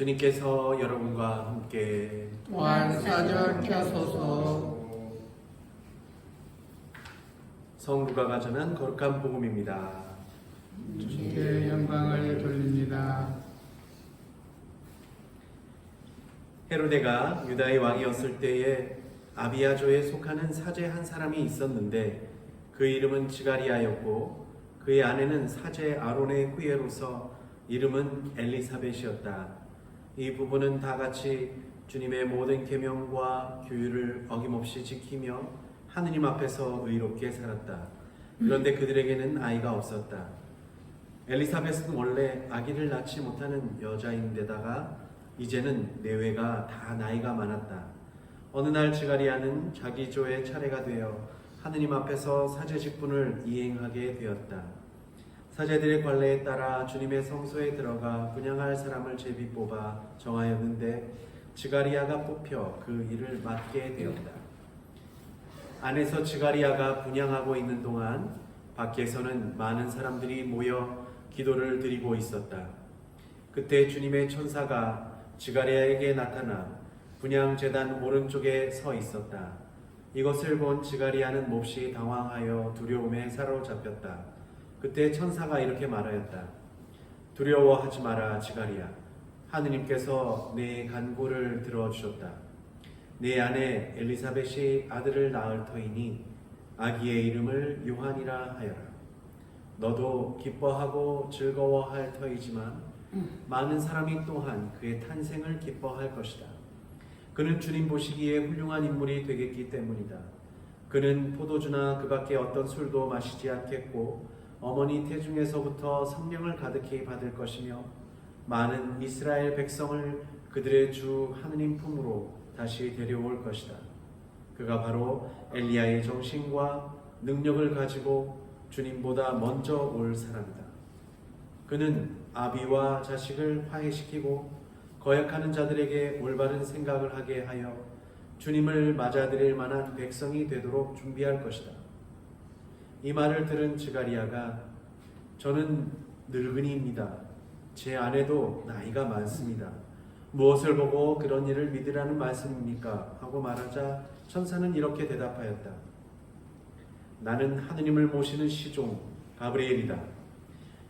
주님께서 여러분과 함께 또한 사절케 하소서 성부가가 전한 거룩한 복음입니다. 주께 영광을 돌립니다. 헤로데가 유다의 왕이었을 때에 아비아조에 속하는 사제 한 사람이 있었는데 그 이름은 지가리아였고 그의 아내는 사제 아론의 후예로서 이름은 엘리사벳이었다. 이 부부는 다 같이 주님의 모든 계명과 규율을 어김없이 지키며 하느님 앞에서 의롭게 살았다. 그런데 그들에게는 아이가 없었다. 엘리사벳은 원래 아기를 낳지 못하는 여자인데다가 이제는 내외가 다 나이가 많았다. 어느 날 지가리아는 자기 조의 차례가 되어 하느님 앞에서 사제 직분을 이행하게 되었다. 사제들의 관례에 따라 주님의 성소에 들어가 분양할 사람을 제비 뽑아 정하였는데 지가리아가 뽑혀 그 일을 맡게 되었다. 안에서 지가리아가 분양하고 있는 동안 밖에서는 많은 사람들이 모여 기도를 드리고 있었다. 그때 주님의 천사가 지가리아에게 나타나 분양 재단 오른쪽에 서 있었다. 이것을 본 지가리아는 몹시 당황하여 두려움에 사로잡혔다. 그때 천사가 이렇게 말하였다. 두려워하지 마라, 지가리아. 하느님께서 내 간구를 들어주셨다. 내 아내 엘리사벳이 아들을 낳을 터이니 아기의 이름을 요한이라 하여라. 너도 기뻐하고 즐거워할 터이지만 많은 사람이 또한 그의 탄생을 기뻐할 것이다. 그는 주님 보시기에 훌륭한 인물이 되겠기 때문이다. 그는 포도주나 그 밖에 어떤 술도 마시지 않겠고 어머니 태중에서부터 성령을 가득히 받을 것이며 많은 이스라엘 백성을 그들의 주 하느님 품으로 다시 데려올 것이다. 그가 바로 엘리야의 정신과 능력을 가지고 주님보다 먼저 올 사람이다. 그는 아비와 자식을 화해시키고 거역하는 자들에게 올바른 생각을 하게 하여 주님을 맞아들일 만한 백성이 되도록 준비할 것이다. 이 말을 들은 지가리아가 저는 늙은이입니다. 제 아내도 나이가 많습니다. 무엇을 보고 그런 일을 믿으라는 말씀입니까? 하고 말하자 천사는 이렇게 대답하였다. 나는 하느님을 모시는 시종 가브리엘이다.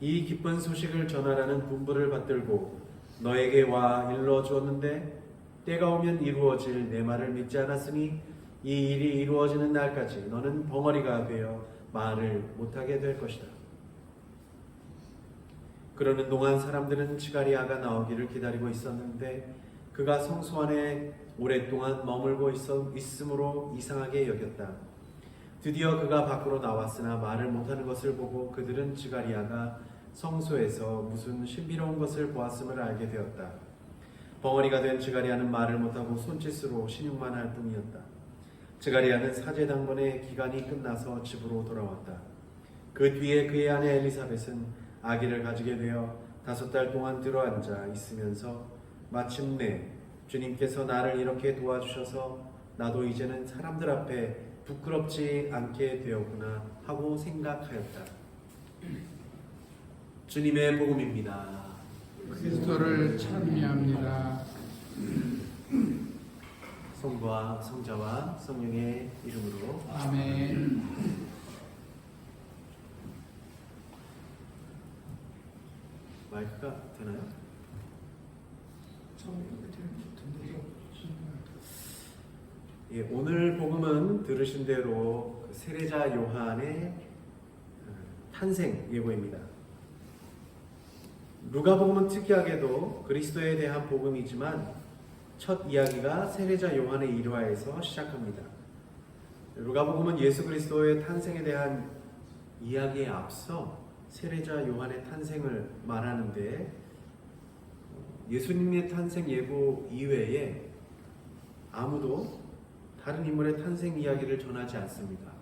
이 기쁜 소식을 전하라는 분부를 받들고 너에게 와 일러 주었는데 때가 오면 이루어질 내 말을 믿지 않았으니 이 일이 이루어지는 날까지 너는 벙어리가 되어 말을 못하게 될 것이다. 그러는 동안 사람들은 지가리아가 나오기를 기다리고 있었는데 그가 성소 안에 오랫동안 머물고 있어, 있으므로 이상하게 여겼다. 드디어 그가 밖으로 나왔으나 말을 못하는 것을 보고 그들은 지가리아가 성소에서 무슨 신비로운 것을 보았음을 알게 되었다. 벙어리가 된 지가리아는 말을 못하고 손짓으로 신용만 할 뿐이었다. 지가리아는 사제당번의 기간이 끝나서 집으로 돌아왔다. 그 뒤에 그의 아내 엘리사벳은 아기를 가지게 되어 다섯 달 동안 들어앉아 있으면서 마침내 주님께서 나를 이렇게 도와주셔서 나도 이제는 사람들 앞에 부끄럽지 않게 되었구나 하고 생각하였다. 주님의 복음입니다. 그리스도를 찬미합니다. 성부와 성자와 성령의 이름으로 아멘. 마이크가 되나요? 예, 오늘 복음은 들으신 대로 그 세례자 요한의 어, 탄생 예고입니다. 누가복음은 특이하게도 그리스도에 대한 복음이지만 첫 이야기가 세례자 요한의 일화에서 시작합니다. 누가복음은 예수 그리스도의 탄생에 대한 이야기에 앞서 세례자 요한의 탄생을 말하는데 예수님의 탄생 예고 이외에 아무도 다른 인물의 탄생 이야기를 전하지 않습니다.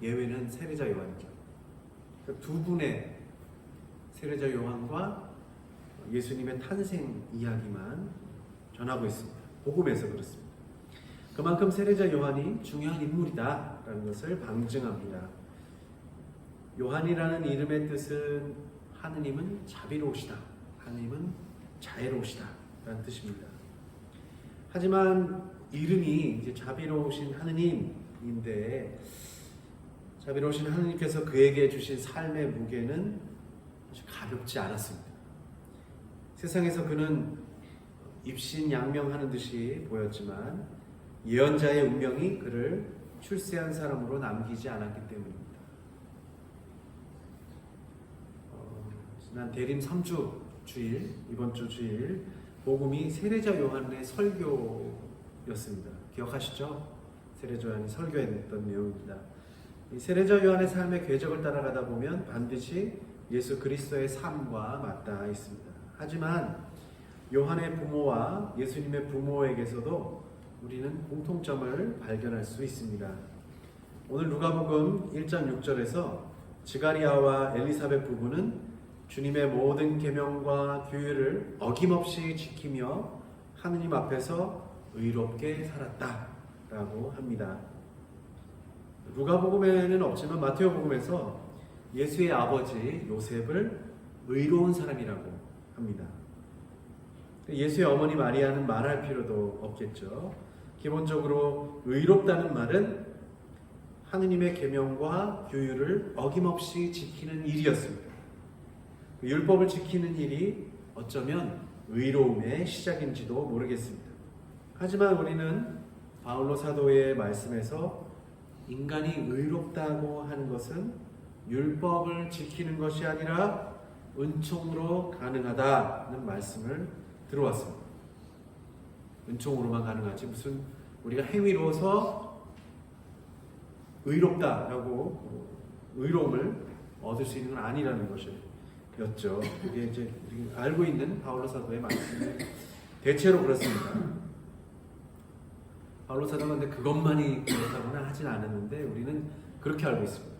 예외는 세례자 요한이죠. 그두 분의 세례자 요한과 예수님의 탄생 이야기만 전하고 있습니다. 복음에서 그렇습니다. 그만큼 세례자 요한이 중요한 인물이다라는 것을 방증합니다. 요한이라는 이름의 뜻은 하느님은 자비로우시다. 하느님은 자애로우시다. 라는 뜻입니다. 하지만 이름이 이제 자비로우신 하느님인데 자비로우신 하느님께서 그에게 주신 삶의 무게는 가볍지 않았습니다. 세상에서 그는 입신양명하는 듯이 보였지만 예언자의 운명이 그를 출세한 사람으로 남기지 않았기 때문입니다. 어, 지난 대림 3주 주일 이번 주 주일 복음이 세례자 요한의 설교였습니다. 기억하시죠? 세례자 요한이 설교했던 내용입니다. 이 세례자 요한의 삶의 궤적을 따라가다 보면 반드시 예수 그리스도의 삶과 맞닿아 있습니다. 하지만 요한의 부모와 예수님의 부모에게서도 우리는 공통점을 발견할 수 있습니다. 오늘 누가복음 1장 6절에서 지가리아와 엘리사벳 부부는 주님의 모든 계명과 규율을 어김없이 지키며 하느님 앞에서 의롭게 살았다라고 합니다. 누가복음에는 없지만 마테오복음에서 예수의 아버지 요셉을 의로운 사람이라고 합니다. 예수의 어머니 마리아는 말할 필요도 없겠죠. 기본적으로 의롭다는 말은 하느님의 계명과 규율을 어김없이 지키는 일이었습니다. 율법을 지키는 일이 어쩌면 의로움의 시작인지도 모르겠습니다. 하지만 우리는 바울로 사도의 말씀에서 인간이 의롭다고 하는 것은 율법을 지키는 것이 아니라 은총으로 가능하다는 말씀을 들어왔습니다. 은총으로만 가능하지 무슨 우리가 행위로서 의롭다라고 의로움을 얻을 수 있는 건 아니라는 것이었죠. 그게 이제 알고 있는 바울로 사도의 말씀이 대체로 그렇습니다. 바울로 사도가 근데 그것만이 그렇다고는 하진 않았는데 우리는 그렇게 알고 있습니다.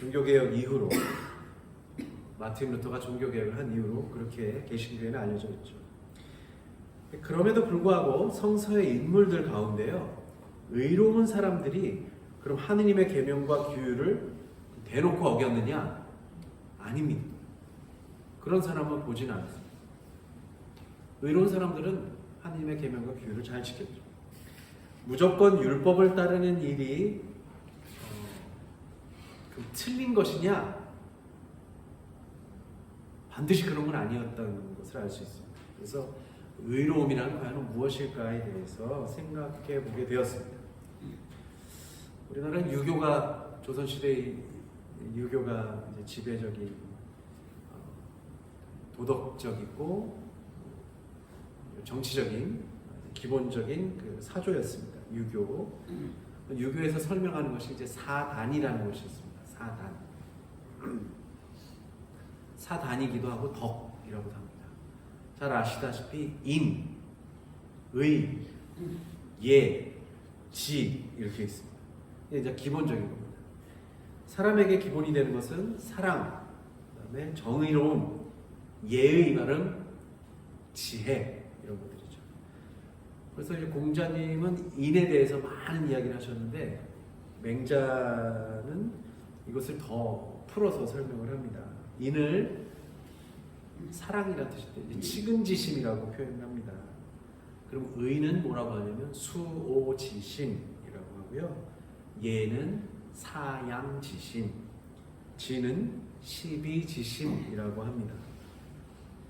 종교개혁 이후로 마틴 루터가 종교 개혁을 한 이후로 그렇게 개신교에는 알려져 있죠. 그럼에도 불구하고 성서의 인물들 가운데요 의로운 사람들이 그럼 하느님의 계명과 규율을 대놓고 어겼느냐? 아닙니다. 그런 사람은 보진 않습니다. 의로운 사람들은 하느님의 계명과 규율을 잘 지켰죠. 무조건 율법을 따르는 일이 어, 그 틀린 것이냐? 반드시 그런 건 아니었다는 것을 알 수 있습니다. 그래서 의로움이란 과연 무엇일까에 대해서 생각해 보게 되었습니다. 우리나라는 유교가 조선 시대의 유교가 지배적인 어, 도덕적이고 정치적인 기본적인 그 사조였습니다. 유교. 유교에서 설명하는 것이 이제 사단이라는 것이 있습니다. 사단. 사단이기도 하고 덕이라고도 합니다. 잘 아시다시피 인, 의, 예, 지 이렇게 있습니다. 이제 기본적인 겁니다. 사람에게 기본이 되는 것은 사랑, 그다음에 정의로움, 예의 발음, 지혜 이런 것들이죠. 그래서 이제 공자님은 인에 대해서 많은 이야기를 하셨는데 맹자는 이것을 더 풀어서 설명을 합니다. 인을 사랑이라는 뜻인데 치근지심이라고 표현합니다. 그럼 의는 뭐라고 하냐면 수오지심이라고 하고요. 예는 사양지심, 지는 시비지심이라고 합니다.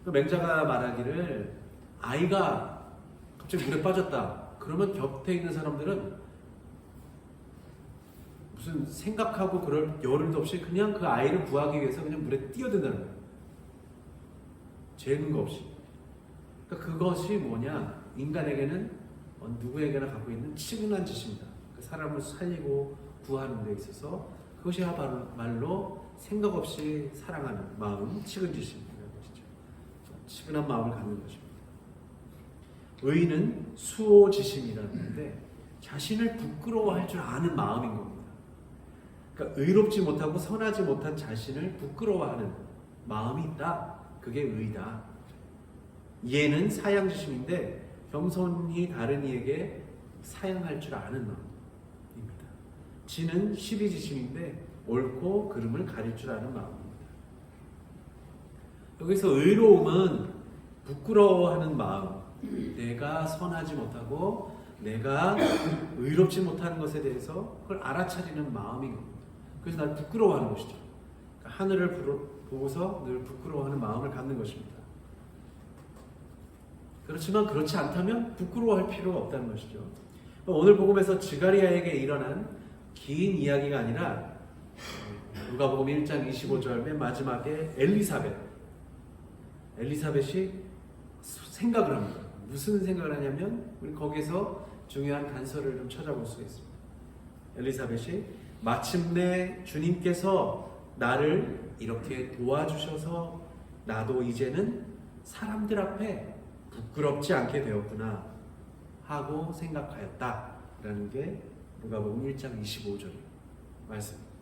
그 맹자가 말하기를 아이가 갑자기 물에 빠졌다. 그러면 곁에 있는 사람들은 무슨 생각하고 그럴 여를도 없이 그냥 그 아이를 구하기 위해서 그냥 물에 뛰어든다는 거예요. 죄는 거 없이. 그러니까 그것이 뭐냐? 인간에게는 어, 누구에게나 갖고 있는 치근한 짓입니다. 그 사람을 살리고 구하는 데 있어서 그것이 말로 생각 없이 사랑하는 마음, 치근짓입이라는 것이죠. 치근한 마음을 갖는 것입니다. 의는 수호지심이라는데 자신을 부끄러워할 줄 아는 마음인 겁니다. 그러니까 의롭지 못하고 선하지 못한 자신을 부끄러워하는 마음이 있다. 그게 의다. 예는 사양지심인데 겸손히 다른 이에게 사양할 줄 아는 마음입니다. 지는 시비지심인데 옳고 그름을 가릴 줄 아는 마음입니다. 여기서 의로움은 부끄러워하는 마음, 내가 선하지 못하고 내가 의롭지 못하는 것에 대해서 그걸 알아차리는 마음인 겁니다. 그래서 날 부끄러워하는 것이죠. 그러니까 하늘을 보고서 늘 부끄러워하는 마음을 갖는 것입니다. 그렇지만 그렇지 않다면 부끄러워할 필요가 없다는 것이죠. 오늘 복음에서 지가리아에게 일어난 긴 이야기가 아니라 누가복음 1장 25절 맨 마지막에 엘리사벳 엘리사벳이 생각을 합니다. 무슨 생각을 하냐면 우리 거기서 중요한 단서를 좀 찾아볼 수가 있습니다. 엘리사벳이 마침내 주님께서 나를 이렇게 도와주셔서 나도 이제는 사람들 앞에 부끄럽지 않게 되었구나 하고 생각하였다 라는 게 누가복음 1장 25절 말씀입니다.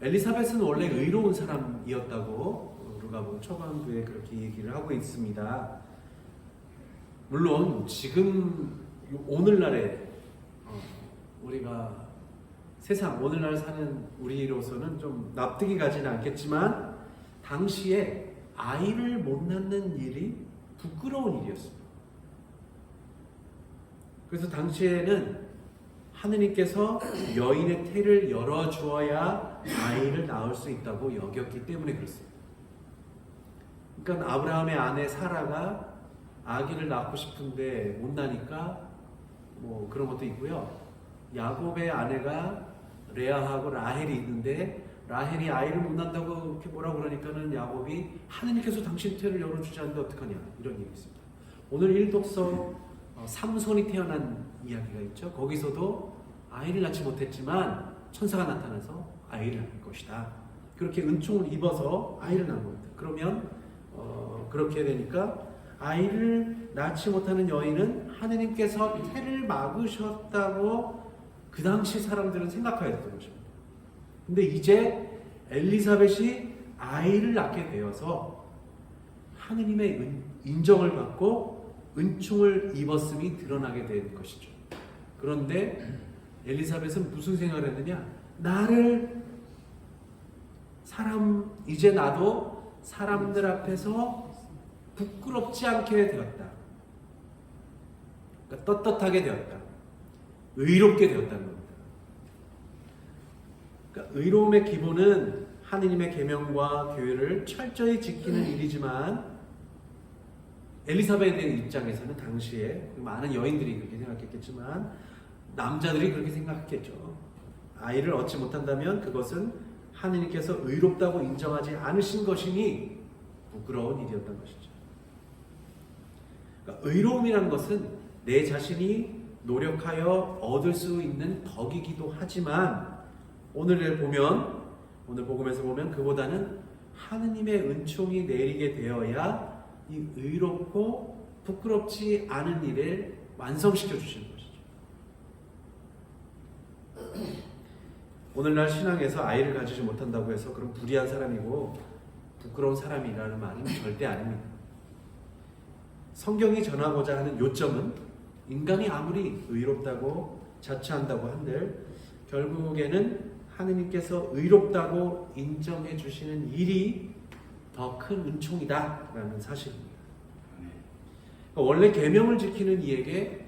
엘리사벳은 원래 의로운 사람이었다고 누가복음 초반부에 그렇게 얘기를 하고 있습니다. 물론 지금 오늘날에 어, 우리가 세상 오늘날 사는 우리로서는 좀 납득이 가지는 않겠지만 당시에 아이를 못 낳는 일이 부끄러운 일이었습니다. 그래서 당시에는 하느님께서 여인의 태를 열어 주어야 아이를 낳을 수 있다고 여겼기 때문에 그렇습니다. 그러니까 아브라함의 아내 사라가 아기를 낳고 싶은데 못 나니까 뭐 그런 것도 있고요. 야곱의 아내가 레아하고 라헬이 있는데 라헬이 아이를 못 낳는다고 이렇게 뭐라 그러니까는 야곱이 하느님께서 당신 태를 열어주지 않는데 어떡하냐 이런 얘기 있습니다. 오늘 일독서 어, 삼손이 태어난 이야기가 있죠. 거기서도 아이를 낳지 못했지만 천사가 나타나서 아이를 낳을 것이다. 그렇게 은총을 입어서 아이를 낳은 겁니다. 그러면 어, 그렇게 되니까 아이를 낳지 못하는 여인은 하느님께서 태를 막으셨다고 그 당시 사람들은 생각하였던 것입니다. 근데 이제 엘리사벳이 아이를 낳게 되어서 하느님의 은- 인정을 받고 은총을 입었음이 드러나게 된 것이죠. 그런데 엘리사벳은 무슨 생각을 했느냐? 나를 사람 이제 나도 사람들 앞에서 부끄럽지 않게 되었다. 그러니까 떳떳하게 되었다. 의롭게 되었다는 겁니다. 그러니까 의로움의 기본은 하느님의 계명과 교회를 철저히 지키는 일이지만 엘리사벳의 입장에서는 당시에 많은 여인들이 그렇게 생각했겠지만 남자들이 그렇게 생각했겠죠. 아이를 얻지 못한다면 그것은 하느님께서 의롭다고 인정하지 않으신 것이니 부끄러운 일이었던 것이죠. 그러니까 의로움이라는 것은 내 자신이 노력하여 얻을 수 있는 덕이기도 하지만 오늘을 보면 오늘 복음에서 보면 그보다는 하느님의 은총이 내리게 되어야 이 의롭고 부끄럽지 않은 일을 완성시켜 주시는 것이죠. 오늘날 신앙에서 아이를 가지지 못한다고 해서 그런 불의한 사람이고 부끄러운 사람이라는 말은 절대 아닙니다. 성경이 전하고자 하는 요점은 인간이 아무리 의롭다고 자처한다고 한들 결국에는 하느님께서 의롭다고 인정해 주시는 일이 더 큰 은총이다라는 사실입니다. 그러니까 원래 계명을 지키는 이에게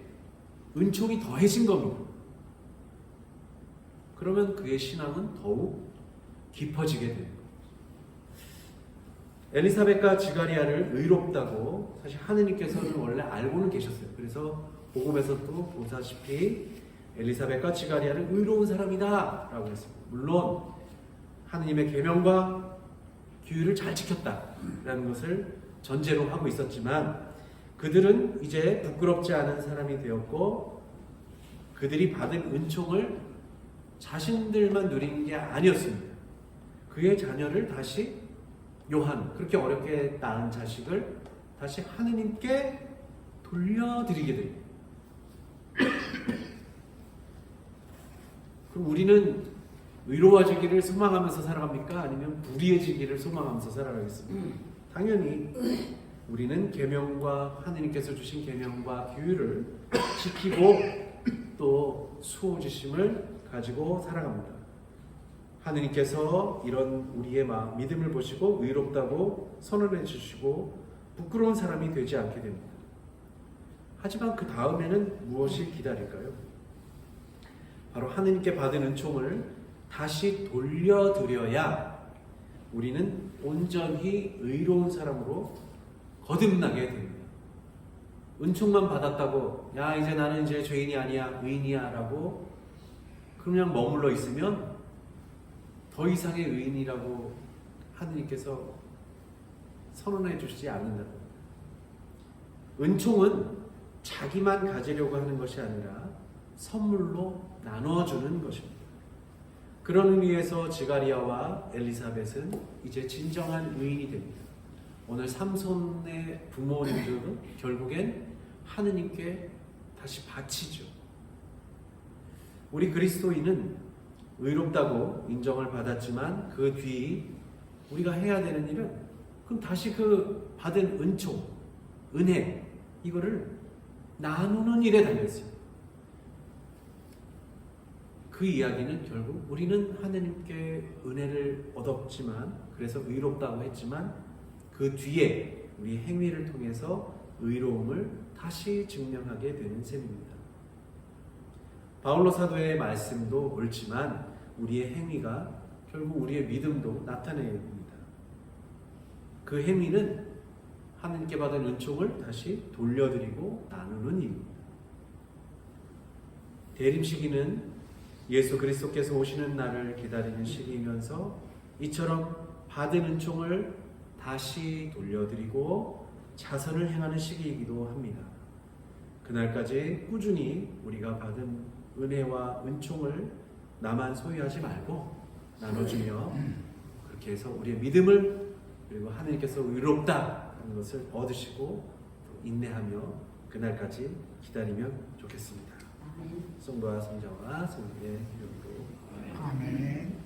은총이 더해진 겁니다. 그러면 그의 신앙은 더욱 깊어지게 됩니다. 엘리사벳과 지가리아를 의롭다고 사실 하느님께서는 원래 알고는 계셨어요. 그래서 복음에서 또 보다시피 엘리사벳과 지가리아는 의로운 사람이다 라고 했습니다. 물론 하느님의 계명과 규율을 잘 지켰다라는 것을 전제로 하고 있었지만 그들은 이제 부끄럽지 않은 사람이 되었고 그들이 받은 은총을 자신들만 누린 게 아니었습니다. 그의 자녀를 다시 요한 그렇게 어렵게 낳은 자식을 다시 하느님께 돌려드리게 됩니다. 그럼 우리는 의로워지기를 소망하면서 살아갑니까? 아니면 불의해지기를 소망하면서 살아가겠습니까? 당연히 우리는 계명과 하느님께서 주신 계명과 규율을 지키고 또 수호지심을 가지고 살아갑니다. 하느님께서 이런 우리의 마음, 믿음을 보시고 의롭다고 선언해 주시고 부끄러운 사람이 되지 않게 됩니다. 하지만 그 다음에는 무엇이 기다릴까요? 바로 하느님께 받은 은총을 다시 돌려드려야 우리는 온전히 의로운 사람으로 거듭나게 됩니다. 은총만 받았다고 야 이제 나는 이제 죄인이 아니야 의인이야라고 그냥 머물러 있으면 더 이상의 의인이라고 하느님께서 선언해 주시지 않는다고. 은총은 자기만 가지려고 하는 것이 아니라 선물로 나눠주는 것입니다. 그런 의미에서 지가리아와 엘리사벳은 이제 진정한 의인이 됩니다. 오늘 삼손의 부모님들은 결국엔 하느님께 다시 바치죠. 우리 그리스도인은 의롭다고 인정을 받았지만 그 뒤 우리가 해야 되는 일은 그럼 다시 그 받은 은총, 은혜 이거를 나누는 일에 달렸어요. 그 이야기는 결국 우리는 하느님께 은혜를 얻었지만 그래서 의롭다고 했지만 그 뒤에 우리 행위를 통해서 의로움을 다시 증명하게 되는 셈입니다. 바울로 사도의 말씀도 옳지만 우리의 행위가 결국 우리의 믿음도 나타냅니다. 그 행위는 하나님께 받은 은총을 다시 돌려드리고 나누는 일입니다. 대림 시기는 예수 그리스도께서 오시는 날을 기다리는 시기이면서 이처럼 받은 은총을 다시 돌려드리고 자선을 행하는 시기이기도 합니다. 그날까지 꾸준히 우리가 받은 은혜와 은총을 나만 소유하지 말고 나눠주며 그렇게 해서 우리의 믿음을 그리고 하나님께서 의롭다 하는 것을 얻으시고 또 인내하며 그날까지 기다리면 좋겠습니다. 성부와 성자와 성령의 이름으로 아멘.